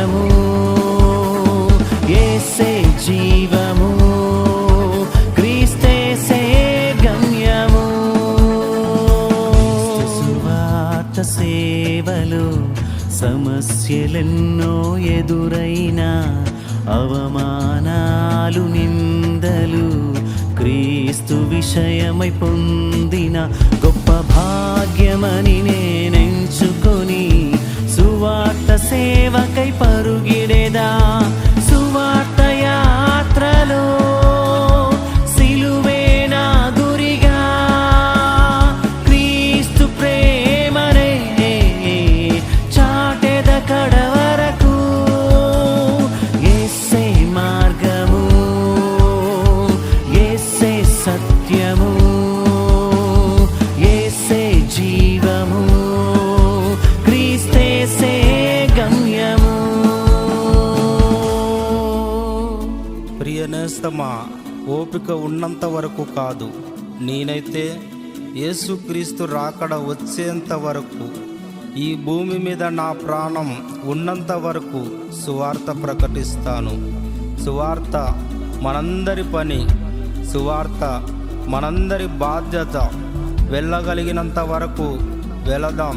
సత్యము ఏసే జీవము క్రీస్తేసే గమ్యము. సువార్త సేవలు సమస్యలెన్నో ఎదురైనా అవమానాలు నిందలు క్రీస్తు విషయమై పొందిన గొప్ప భాగ్యమని నే చేస్తామా ఓపిక ఉన్నంత వరకు కాదు. నేనైతే యేసుక్రీస్తు రాకడ వచ్చేంత వరకు ఈ భూమి మీద నా ప్రాణం ఉన్నంత వరకు సువార్త ప్రకటిస్తాను. సువార్త మనందరి పని సువార్త మనందరి బాధ్యత. వెళ్ళగలిగినంత వరకు వెళదాం.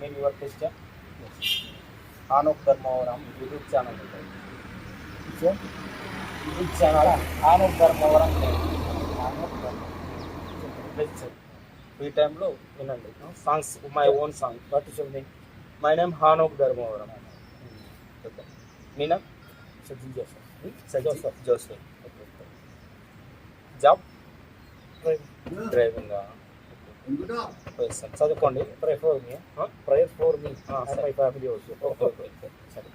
మీరు your Christian Anok Dharmavaram YouTube channel ఉంటుంది YouTube channel Anok Dharmavaram Anok Dharmavaram free టైంలో వినండి songs my own song what is name my name Hanok Dharmavaram Meena Sajji Joseph Joseph Joseph job driving చదువుకోండి. Pray for me prayer for me my family okay okay సరే